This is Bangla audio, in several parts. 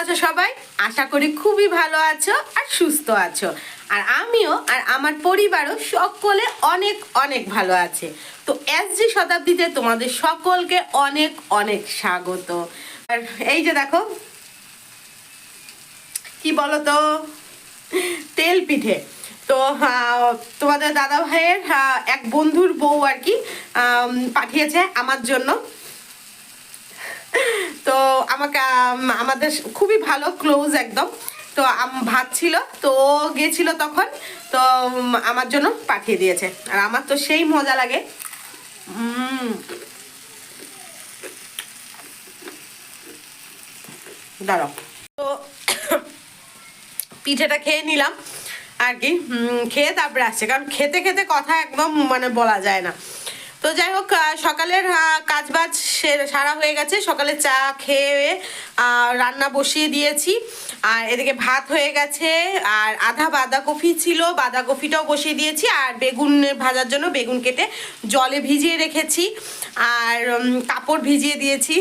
আছো সবাই? আশা করি খুবই ভালো আছো আর সুস্থ আছো। আর আমিও আর আমার পরিবারও সকলে অনেক অনেক ভালো আছে। তো এস এসজি শতাব্দীতে তোমাদের সকলকে অনেক অনেক স্বাগত। আর এই যে দেখো, কি বলো তো তেল পিঠে। তো তোমাদের দাদা ভাইয়ের এক বন্ধুর বউ আর কি পাঠিয়েছে আমার জন্য। তো আমাকে আমাদের খুবই ভালো ক্লোজ একদম। তো ভাত ছিল, তো গেছিল তখন, তো আমার জন্য পাঠিয়ে দিয়েছে। আর আমার তো সেই মজা লাগে। তো পিঠেটা খেয়ে নিলাম, আর কি। খেয়ে তারপরে আসছে। কারণ খেতে খেতে কথা একদম মানে বলা যায় না। তো যাই হোক সকালের কাজ বাজ সারা হয়ে গেছে। সকালে চা খেয়ে রান্না বসিয়ে দিয়েছি। আর এদিকে ভাত হয়ে গেছে, আর আধা বাঁধাকপি ছিল। বাঁধাকপিটাও বসিয়ে দিয়েছি, আর বেগুন ভাজার জন্য বেগুন কেটে জলে ভিজিয়ে রেখেছি। আর কাপড় ভিজিয়ে দিয়েছি।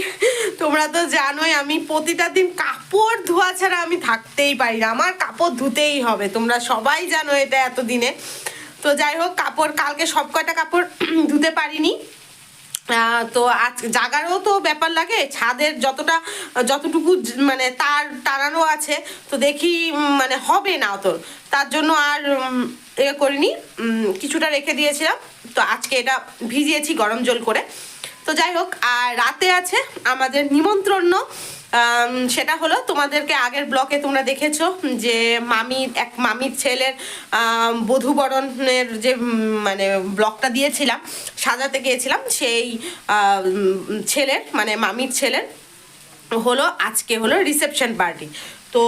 তোমরা তো জানোই, আমি প্রতিটা দিন কাপড় ধোয়া ছাড়া আমি থাকতেই পারি না। আমার কাপড় ধুতেই হবে। তোমরা সবাই জানো এটা এতদিনে। তো যাই হোক, কাপড়, কালকে সব কয়টা কাপড় ধুতে পারিনি। তো আজ জাগারও তো ব্যাপার লাগে, ছাদের যতটা, যতটুকু মানে তার টানানো আছে, তো দেখি মানে হবে না অত তার জন্য আর এ করিনি কিছুটা রেখে দিয়েছিলাম। তো আজকে এটা ভিজিয়েছি গরম জল করে। তো যাই হোক, আর রাতে আছে আমাদের নিমন্ত্রণ। সেটা হলো তোমাদেরকে আগের ব্লকে তোমরা দেখেছ যে মামির এক মামির ছেলের বধূবরণের যে মানে ব্লকটা দিয়েছিলাম, সাজাতে গিয়েছিলাম, সেই ছেলের মানে মামির ছেলের হলো, আজকে হলো রিসেপশন পার্টি তো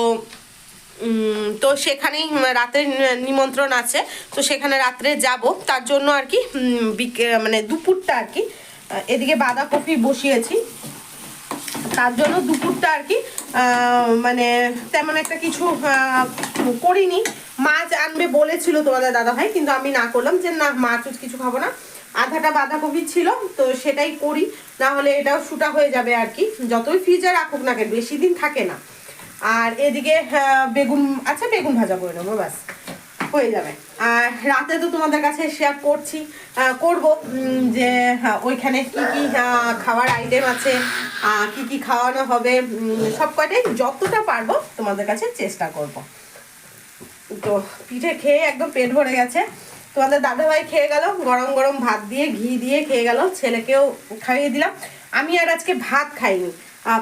তো সেখানেই রাতের নিমন্ত্রণ আছে, তো সেখানে রাত্রে যাব। তার জন্য আর কি মানে দুপুরটা আর কি এদিকে বাঁধাকপি বসিয়েছি। তার জন্য দুপুরটা আর কি মানে তেমন একটা কিছু করিনি। মাছ আনবে বলেছিল তোমাদের দাদা ভাই কিন্তু আমি না করলাম যে না, মাছ কিছু খাব না। আধাটা বাঁধাকপি ছিল, তো সেটাই করি। না হলে এটাও শুটা হয়ে যাবে আর কি। যতই ফ্রিজে রাখুক না কেন, বেশি দিন থাকে না। আর এদিকে বেগুন আচ্ছা বেগুন ভাজা করে নেব, ব্যাস। হয়ে যাবে। আর রাতে তো তোমাদের কাছে শেয়ার করছি করব যে হ্যাঁ, ওইখানে কি কি খাওয়ার আইটেম আছে কি কি খাওয়ানো হবে সব কয়টাই যতটা পারব তোমাদের কাছে চেষ্টা করব। তো পিঠে খেয়ে একদম পেট ভরে গেছে। তোমাদের দাদাভাই খেয়ে গেল গরম গরম ভাত দিয়ে ঘি দিয়ে খেয়ে গেল ছেলেকেও খাইয়ে দিলাম। আমি আর আজকে ভাত খাইনি।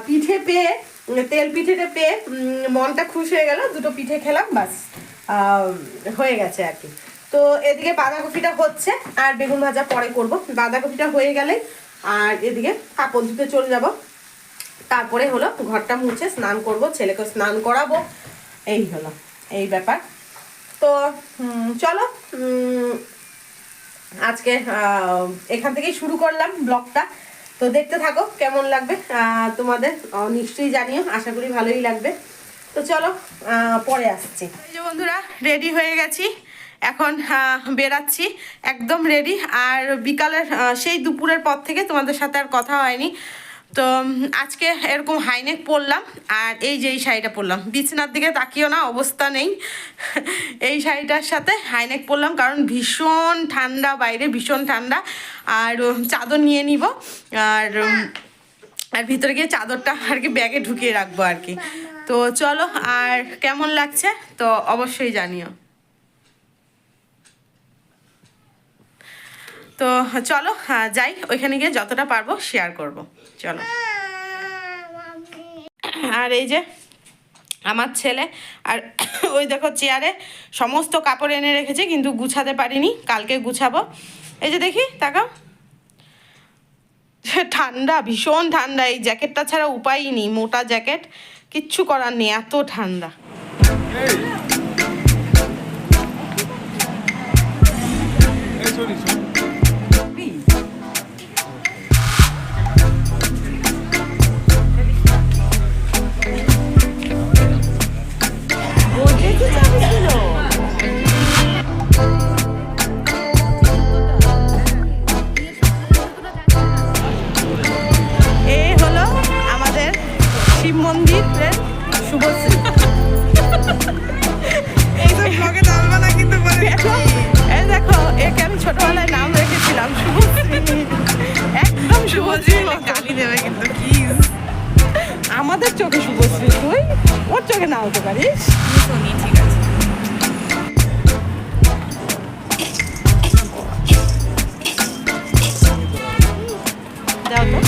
পিঠে পেয়ে তেল পিঠেটা পেয়ে মনটা খুশ হয়ে গেল দুটো পিঠে খেলাম বাস। হয়ে গেছে আর কি। তো এদিকে বাঁধাকপিটা হচ্ছে, আর বেগুন ভাজা পরে করব। বাঁধাকপিটা হয়ে গেলে, আর এদিকে কাপড় ধুতে চলে যাব। তারপরে হলো ঘরটা মুছে স্নান করব, ছেলেকে স্নান করাবো। এই হলো, এই ব্যাপার। তো চলো আজকে এখান থেকেই শুরু করলাম ব্লগটা। তো দেখতে থাকো, কেমন লাগবে? তোমাদের নিশ্চয়ই জানিও। আশা করি ভালোই লাগবে। তো চলো পরে আসছি। বন্ধুরা রেডি হয়ে গেছি। এখন বেরাচ্ছি। একদম রেডি আর বিকালের সেই দুপুরের পর থেকে তোমাদের সাথে আর কথা হয়নি। তো আজকে এরকম হাইনেক পরলাম, আর এই যে এই শাড়িটা পরলাম। বিছনার দিকে তাকিও না, অবস্থা নেই। এই শাড়িটার সাথে হাইনেক পরলাম, কারণ ভীষণ ঠান্ডা, বাইরে ভীষণ ঠান্ডা। আর চাদর নিয়ে নিব। আর আর ভিতরে গিয়ে চাদরটা আর কি ব্যাগে ঢুকিয়ে রাখব আর কি। তো চলো, আর কেমন লাগছে? তো অবশ্যই জানিও। তো চলো যাই, ওইখানে গিয়ে যতটা পারব শেয়ার করব। চলো। আর এই যে, আমার ছেলে, আর ওই দেখো চেয়ারে সমস্ত কাপড় এনে রেখেছে, কিন্তু গুছাতে পারিনি, কালকে গুছাবো। এই যে দেখি, তাকাও। ঠান্ডা, ভীষণ ঠান্ডা, এই জ্যাকেটটা ছাড়া উপায়ই নেই, মোটা জ্যাকেট কিচ্ছু করার নেই এত ঠান্ডা Hey, sorry, sorry. এই হলো থেকে নামতে পারিস সোনি ঠিক আছে দাও তো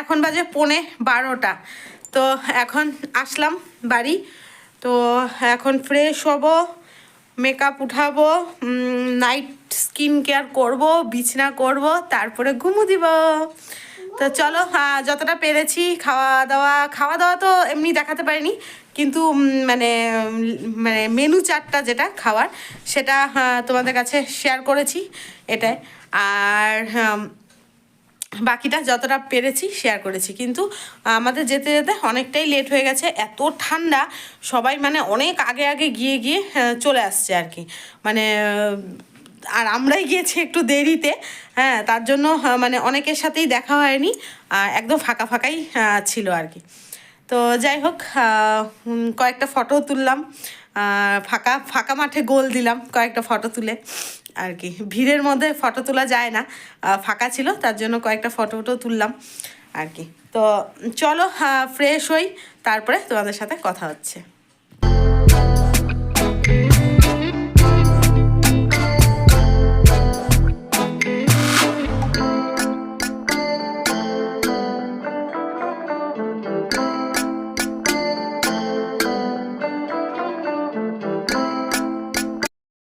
এখন বাজে পৌনে বারোটা। তো এখন আসলাম বাড়ি। তো এখন ফ্রেশ হব মেকআপ উঠাবো নাইট স্কিন কেয়ার করব, বিছনা করব, তারপরে ঘুমু দিব। তো চলো যতটা পেরেছি খাওয়া দাওয়া খাওয়া দাওয়া তো এমনি দেখাতে পারিনি, কিন্তু মানে মানে মেনু চারটা যেটা খাওয়ার, সেটা তোমাদের কাছে শেয়ার করেছি এটাই। আর বাকিটা যতটা পেরেছি শেয়ার করেছি। কিন্তু আমাদের যেতে যেতে অনেকটাই লেট হয়ে গেছে, এত ঠান্ডা, সবাই মানে অনেক আগে আগে গিয়ে গিয়ে চলে আসছে আর কি। মানে আর আমরাই গিয়েছি একটু দেরিতে হ্যাঁ তার জন্য মানে অনেকের সাথেই দেখা হয়নি একদম ফাঁকা ফাঁকাই ছিল আর কি। তো যাই হোক কয়েকটা ফটো তুললাম ফাঁকা ফাঁকা মাঠে গোল দিলাম কয়েকটা ফটো তুলে। আর কি, ভিড়ের মধ্যে ফটো তোলা যায় না ফাঁকা ছিল, তার জন্য কয়েকটা ফটো ফটো তুললাম আর কি। তো চলো ফ্রেশ হই, তারপরে তোমাদের সাথে কথা হচ্ছে।